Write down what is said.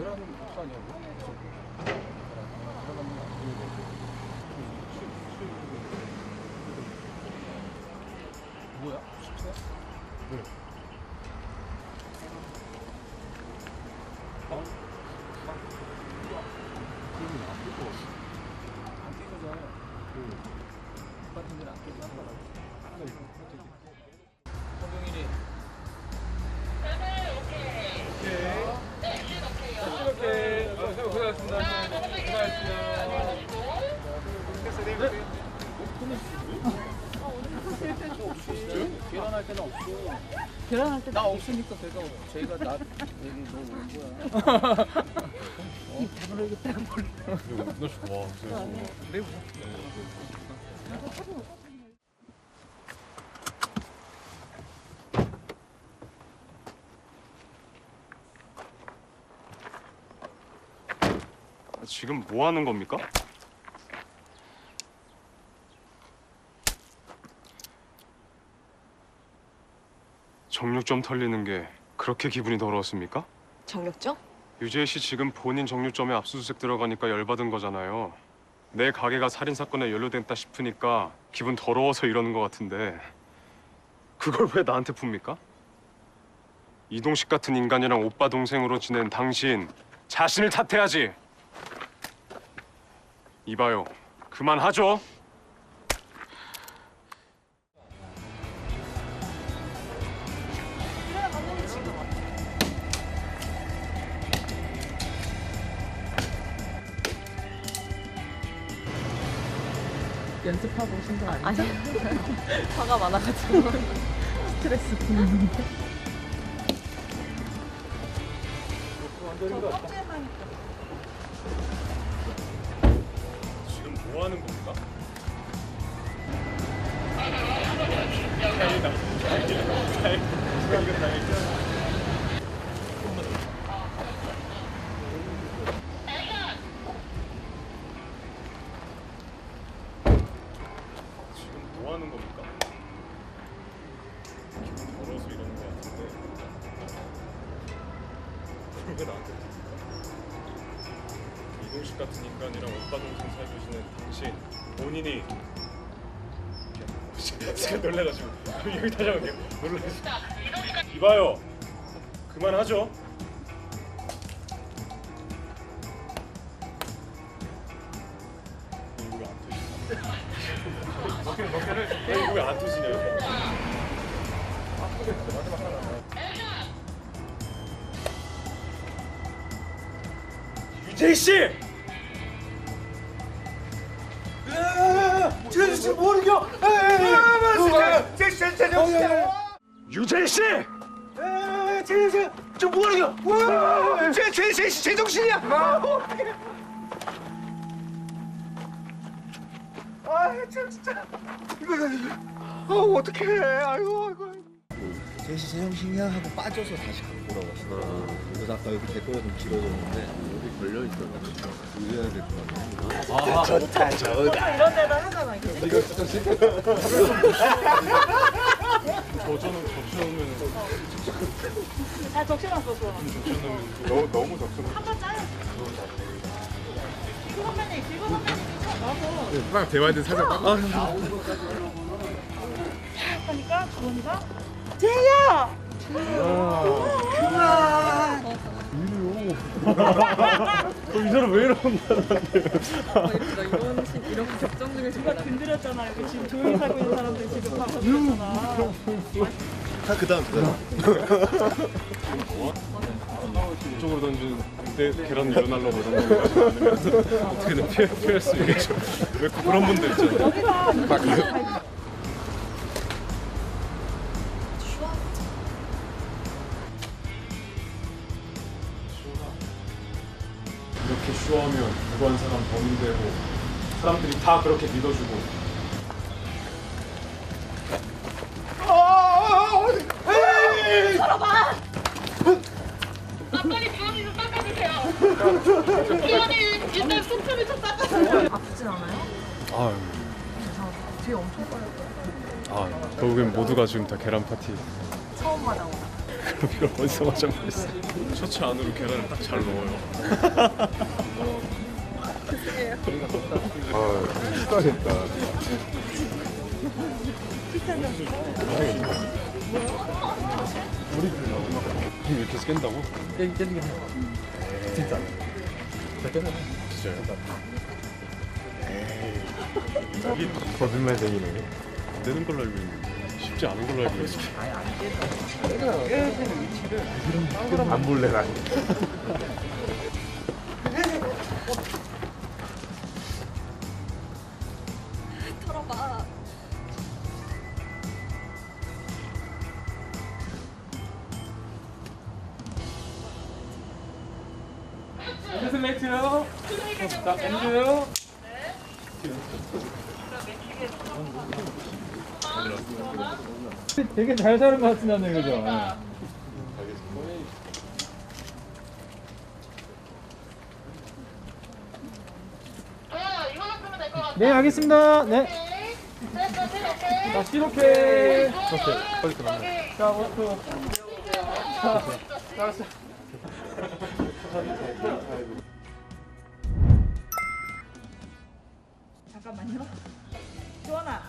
계란? 뭐? 계란은 수- 뭐야? 숙소야? 네. 때는 없어. 결혼할 때 나 없으니까 걔가 제가 나 얘기 너온 거야. 다물어야겠다고 몰라. 너 좋아. 뭐. 지금 뭐 하는 겁니까? 정육점 털리는 게 그렇게 기분이 더러웠습니까? 정력점? 유재희 씨 지금 본인 정육점에 압수수색 들어가니까 열받은 거잖아요. 내 가게가 살인 사건에 연루됐다 싶으니까 기분 더러워서 이러는 것 같은데 그걸 왜 나한테 풉니까? 이동식 같은 인간이랑 오빠 동생으로 지낸 당신 자신을 탓해야지. 이봐요, 그만하죠. 연습하고 오신 거 아니에요? 아니 화가 많아가지고 스트레스 푸는데. 지금 뭐 하는 겁니까? 지금 왜 나한테? 이동식 같은 인간이랑 오빠 동생 사귀시는 당신 본인이 제가 놀래가지고 여기 다시 한번 놀래가지고. 이봐요. 그만하죠. 이거 왜안 터지냐 이거 왜안 터지냐 이거 유재희 씨! 지금 모르겨. 유재희 씨! 좀 모르겨. 제제제 제정신이야. 아, 참 진짜. 이거 이거. 어, 어떡해. 아이고, 아이고. 제시 제정신이야 하고 빠져서 다시 갖고 오라고 하시더라고요. 그래서 아까 여기 대꾸가 좀 길어졌는데 여기 걸려 있어가지고 의해야 될 것 같아요. 이런 데다 하잖아. 이거. 저저는 적셔놓으면 아 적셔놨어 저. 적셔놓으면 너무 너무 적셔놓으면 한번 짜요. 이거 선배님, 이거 선배님 나도. 막 대화할 살짝 아, 하니까 주원이가 제이야. 이 사람 왜 이러는 거야? 이런 시- 이런 격정 중에 누가 건드렸잖아. 여기 지금 조용히 살고 있는 사람들 지금 다 건드렸잖아. 자 그다음 그 다음. 이쪽으로 던진 내 계란 일어나려고 않으면 어떻게든 피할 수 있겠죠 왜 그런 분들 있잖아요 쇼하면 무고한 사람 범인되고 사람들이 다 그렇게 믿어주고 아, 빨리 주원이 좀 닦아주세요. 주원이 일단 손톱이 좀 닦아주세요. 아프진 않아요? 아유 이상하다 뒤에 엄청 빨렸어요 아 결국엔 모두가 지금 다 계란 파티 처음 받아오나 그럼 어디서 맞아보겠어. 셔츠 안으로 계란을 딱 잘 넣어요. 아, 식사겠다. 우리 이렇게 깬다고? 깨, 깨지긴 해. 진짜. 진짜요? 에이. 거짓말쟁이네. 안 되는 걸로 알고 있는데 쉽지 않은 걸로 알고 있어. 안 볼래라. 털어봐. 슬레이트요. 자, 엔드요. 되게 잘 사는 것 같은데, 그죠? 예. 네, 알겠습니다. 네. 오케이. 됐어, 오케이. 자, 시로케. 오케이. 자, 워크. 자, 알았어. 잠깐만요. 조원아,